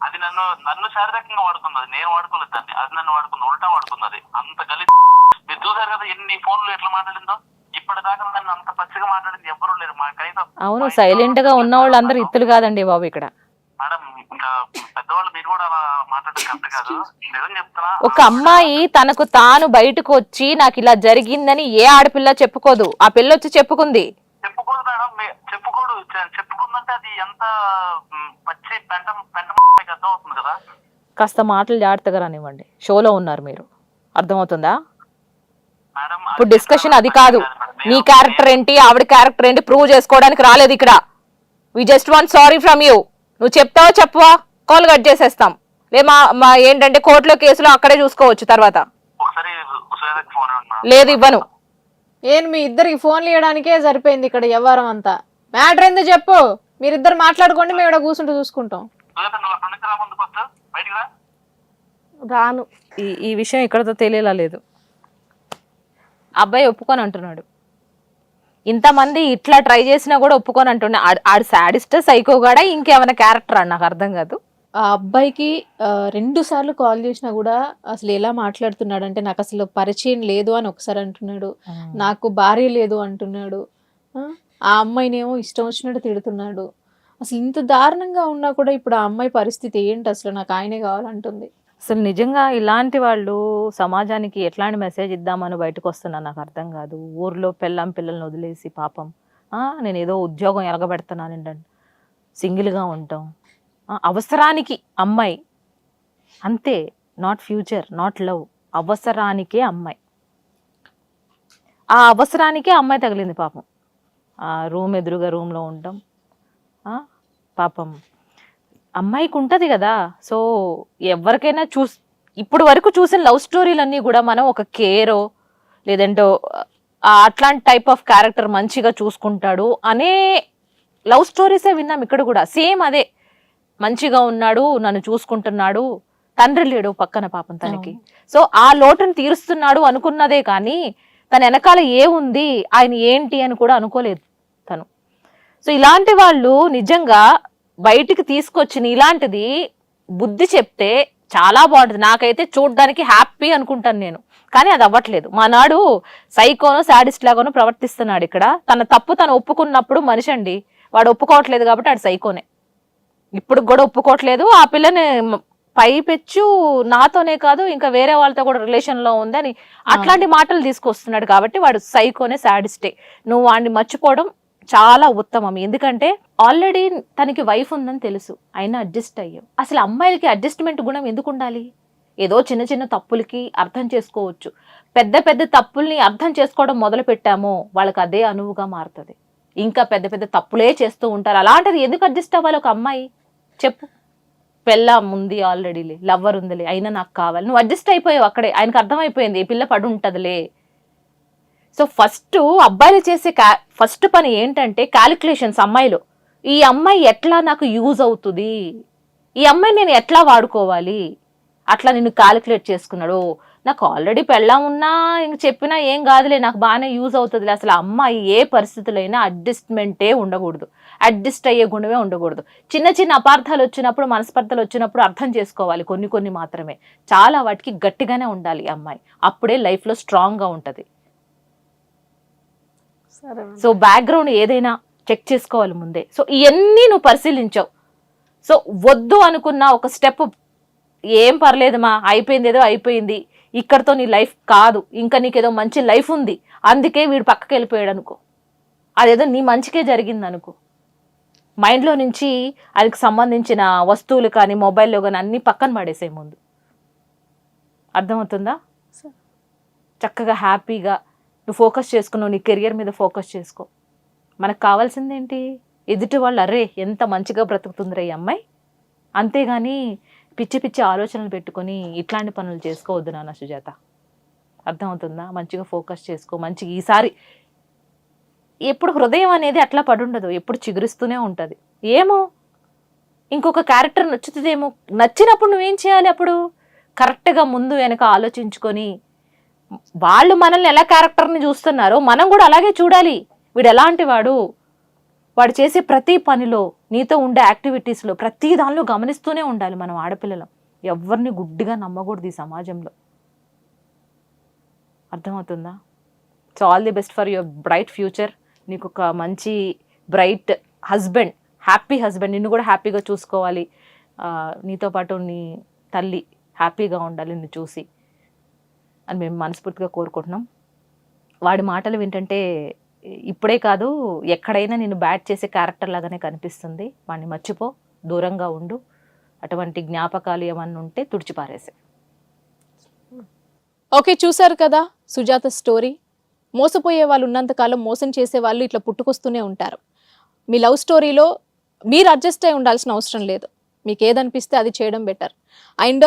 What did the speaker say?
అది నన్ను నన్ను శారీరకంగా వాడుకున్నది. నేను వాడుకోలేదు దాన్ని. అది నన్ను వాడుకుంది. ఉల్టా వాడుకున్నది. అంత గలి మీరు చూసారు కదా ఎన్ని ఫోన్లు ఎట్లా మాట్లాడిందో? ఇప్పటిదాకా నన్ను అంత పచ్చిగా మాట్లాడింది ఎవరు లేరు. మా కనీసం అవును సైలెంట్గా ఉన్న వాళ్ళందరూ ఇత్తులు కాదండి బాబు ఇక్కడ. మేడం ఇంకా పెద్దవాళ్ళు మీరు కూడా అలా మాట్లాడడం కరెక్ట్ కాదు. నిజం చెప్తున్నా ఒక అమ్మాయి తనకు తాను బయటకు వచ్చి నాకు ఇలా జరిగిందని ఏ ఆడపిల్ల చెప్పుకోదు. ఆ పిల్ల వచ్చి చెప్పుకుంది. చెప్పుకోదు మేడం. చెప్పుకోడు. చెప్పుకుందంటే అది ఎంత పచ్చి పెంట పెంట కాస్త మాటలు జాగ్రత్తగా రానివ్వండి. షోలో ఉన్నారు మీరు. అర్థమవుతుందా? మేడం ఇప్పుడు డిస్కషన్ అది కాదు. నీ క్యారెక్టర్ ఏంటి? ఆవిడ క్యారెక్టర్ ఏంటి? ప్రూవ్ చేసుకోవడానికి రాలేదు ఇక్కడ. We just want sorry from you నువ్వు చెప్తావా చెప్పవా? కాల్ కట్ చేసేస్తాం. లే మా ఏంటంటే కోర్టులో కేసులో అక్కడే చూసుకోవచ్చు తర్వాత. లేదు ఇవ్వను. ఏం మీ ఇద్దరికి ఫోన్లు ఇవ్వడానికే సరిపోయింది ఇక్కడ వ్యవహారం అంతా. మ్యాటర్ ఎందుకు చెప్పు. మీరిద్దరు మాట్లాడుకోండి మేము ఇక్కడ కూర్చుంటూ చూసుకుంటాం. రాను. ఈ ఈ విషయం ఇక్కడతో తెలియలా లేదు. అబ్బాయి ఒప్పుకొని అంటున్నాడు. ఇంతమంది ఇట్లా ట్రై చేసినా కూడా ఒప్పుకొని అంటున్నా. ఆడు- సాడిస్ట్ సైకోగాడా ఇంకేమైనా క్యారెక్టర్ అని నాకు అర్థం కాదు. ఆ అబ్బాయికి ఆ, రెండు సార్లు కాల్ చేసినా కూడా అసలు ఎలా మాట్లాడుతున్నాడు అంటే నాకు అసలు పరిచయం లేదు అని ఒకసారి అంటున్నాడు. నాకు భార్య లేదు అంటున్నాడు. ఆ, ఆ అమ్మాయినేమో ఇష్టం వచ్చినట్టు తిడుతున్నాడు. అసలు ఇంత దారుణంగా ఉన్నా కూడా ఇప్పుడు ఆ అమ్మాయి పరిస్థితి ఏంటి? అసలు నాకు ఆయనే కావాలంటుంది. అసలు నిజంగా ఇలాంటి వాళ్ళు సమాజానికి ఎట్లాంటి మెసేజ్ ఇద్దామని బయటకు వస్తున్నా నాకు అర్థం కాదు. ఊర్లో పెళ్ళాం పిల్లల్ని వదిలేసి పాపం. నేను ఏదో ఉద్యోగం ఎలగబెడుతున్నానండి సింగిల్గా ఉంటాం. అవసరానికి అమ్మాయి. అంతే. నాట్ ఫ్యూచర్ నాట్ లవ్ అవసరానికే అమ్మాయి. ఆ అవసరానికే అమ్మాయి తగిలింది పాపం. రూమ్ ఎదురుగా రూమ్లో ఉంటాం. పాపం. అమ్మాయికి ఉంటుంది కదా. సో ఎవరికైనా చూస్ ఇప్పుడు వరకు చూసిన లవ్ స్టోరీలన్నీ కూడా మనం ఒక కేరో లేదంటే అట్లాంటి టైప్ ఆఫ్ క్యారెక్టర్ మంచిగా చూసుకుంటాడు అనే లవ్ స్టోరీసే విన్నాం ఇక్కడ కూడా. సేమ్ అదే. మంచిగా ఉన్నాడు నన్ను చూసుకుంటున్నాడు తండ్రి లేడు పక్కన పాపం తనకి. సో ఆ లోటును తీరుస్తున్నాడు అనుకున్నదే కానీ తన వెనకాల ఏముంది ఆయన ఏంటి అని కూడా అనుకోలేదు. సో ఇలాంటి వాళ్ళు నిజంగా బయటికి తీసుకొచ్చిన ఇలాంటిది బుద్ధి చెప్తే చాలా బాగుంటుంది. నాకైతే చూడడానికి హ్యాపీ అనుకుంటాను నేను. కానీ అది అవ్వట్లేదు. మానాడు సైకోనో సాడిస్ట్ లాగానో ప్రవర్తిస్తున్నాడు ఇక్కడ. తన తప్పు తను ఒప్పుకున్నప్పుడు మనిషి అండి. వాడు ఒప్పుకోవట్లేదు కాబట్టి ఆడు సైకోనే. ఇప్పుడు కూడా ఒప్పుకోవట్లేదు. ఆ పిల్లని మ- పైపెచ్చు నాతోనే కాదు ఇంకా వేరే వాళ్ళతో కూడా రిలేషన్లో ఉందని అట్లాంటి మాటలు తీసుకొస్తున్నాడు కాబట్టి వాడు సైకోనే సాడిస్టే. నువ్వు వాడిని మర్చిపోవడం చాలా ఉత్తమం. ఎందుకంటే ఆల్రెడీ తనకి వైఫ్ ఉందని తెలుసు. అయినా అడ్జస్ట్ అయ్యాం. అసలు అమ్మాయిలకి అడ్జస్ట్మెంట్ గుణం ఎందుకు ఉండాలి? ఏదో చిన్న చిన్న తప్పులకి అర్థం చేసుకోవచ్చు. పెద్ద పెద్ద తప్పుల్ని అర్థం చేసుకోవడం మొదలు పెట్టామో వాళ్ళకి అదే అనువుగా మారుతుంది. ఇంకా పెద్ద పెద్ద తప్పులే చేస్తూ ఉంటారు. అలాంటిది ఎందుకు అడ్జస్ట్ అవ్వాలి ఒక అమ్మాయి? చెప్పు. పెళ్ళాం ఉంది ఆల్రెడీ లవ్వర్ ఉందిలే. అయినా నాకు కావాలి. నువ్వు అడ్జస్ట్ అయిపోయావు అక్కడే. ఆయనకు అర్థమైపోయింది. ఈ పిల్ల పడి ఉంటుందిలే. సో ఫస్ట్ అబ్బాయిలు చేసే కా ఫస్ట్ పని ఏంటంటే క్యాలిక్యులేషన్స్ అమ్మాయిలు. ఈ అమ్మాయి ఎట్లా నాకు యూజ్ అవుతుంది? ఈ అమ్మాయి నేను ఎట్లా వాడుకోవాలి? అట్లా నిన్ను క్యాలిక్యులేట్ చేసుకున్నాడు. నాకు ఆల్రెడీ పెళ్ళా ఉన్నా ఇంక చెప్పినా ఏం కాదులే నాకు బాగానే యూజ్ అవుతుంది అసలు అమ్మాయి ఏ పరిస్థితులైనా అడ్జస్ట్మెంటే ఉండకూడదు. అడ్జస్ట్ అయ్యే గుణమే ఉండకూడదు. చిన్న చిన్న అపార్థాలు వచ్చినప్పుడు మనస్పర్ధలు వచ్చినప్పుడు అర్థం చేసుకోవాలి కొన్ని కొన్ని మాత్రమే. చాలా వాటికి గట్టిగానే ఉండాలి ఈ అమ్మాయి. అప్పుడే లైఫ్లో స్ట్రాంగ్గా ఉంటుంది. సో బ్యాక్గ్రౌండ్ ఏదైనా చెక్ చేసుకోవాలి ముందే. సో ఇవన్నీ నువ్వు పరిశీలించావు. సో వద్దు అనుకున్న ఒక స్టెప్ ఏం పర్లేదు మా అయిపోయింది ఏదో అయిపోయింది. ఇక్కడతో నీ లైఫ్ కాదు. ఇంకా నీకేదో మంచి లైఫ్ ఉంది. అందుకే వీడు పక్కకి వెళ్ళిపోయాడు అనుకో. అదేదో నీ మంచికే జరిగింది అనుకో. మైండ్లో నుంచి ఆయనకు సంబంధించిన వస్తువులు కానీ మొబైల్లో కానీ అన్నీ పక్కన పడేసే ముందు. అర్థమవుతుందా? చక్కగా హ్యాపీగా నువ్వు ఫోకస్ చేసుకున్నావు నీ కెరియర్ మీద ఫోకస్ చేసుకో. మనకు కావాల్సింది ఏంటి ఎదుటి వాళ్ళు అరే ఎంత మంచిగా బ్రతుకుతుందిరా ఈ అమ్మాయి. అంతేగాని పిచ్చి పిచ్చి ఆలోచనలు పెట్టుకొని ఇట్లాంటి పనులు చేసుకోవద్దు నాన్న సుజాత. అర్థమవుతుందా? మంచిగా ఫోకస్ చేసుకో మంచిగా ఈసారి ఎప్పుడు హృదయం అనేది అట్లా పడుండదు ఎప్పుడు చిగురిస్తూనే ఉంటుంది. ఏమో? ఇంకొక క్యారెక్టర్ నచ్చుతుందేమో? నచ్చినప్పుడు నువ్వేం చేయాలి అప్పుడు? కరెక్ట్గా ముందు వెనక ఆలోచించుకొని వాళ్ళు మనల్ని ఎలా క్యారెక్టర్ని చూస్తున్నారో మనం కూడా అలాగే చూడాలి. వీడు ఎలాంటి వాడు? వాడు చేసే ప్రతి పనిలో నీతో ఉండే యాక్టివిటీస్లో ప్రతి దానిలో గమనిస్తూనే ఉండాలి మనం ఆడపిల్లలం. ఎవరిని గుడ్డిగా నమ్మకూడదు ఈ సమాజంలో. అర్థమవుతుందా? So all the best for your bright future నీకు ఒక మంచి బ్రైట్ హస్బెండ్ హ్యాపీ హస్బెండ్ నిన్ను కూడా హ్యాపీగా చూసుకోవాలి. నీతో పాటు నీ తల్లి హ్యాపీగా ఉండాలి నిన్ను చూసి. అని మేము మనస్ఫూర్తిగా కోరుకుంటున్నాం. వాడి మాటలు ఏంటంటే ఇప్పుడే కాదు ఎక్కడైనా నేను బ్యాట్ చేసే క్యారెక్టర్ లాగానే కనిపిస్తుంది. వాడిని మర్చిపో దూరంగా ఉండు. అటువంటి జ్ఞాపకాలు ఏమన్నా ఉంటే తుడిచిపారేసే ఓకే చూసారు కదా సుజాత స్టోరీ. మోసపోయే వాళ్ళు ఉన్నంతకాలం మోసం చేసే వాళ్ళు ఇట్లా పుట్టుకొస్తూనే ఉంటారు. మీ లవ్ స్టోరీలో మీరు అడ్జస్ట్ అయి ఉండాల్సిన అవసరం లేదు. మీకు ఏదనిపిస్తే అది చేయడం బెటర్. అండ్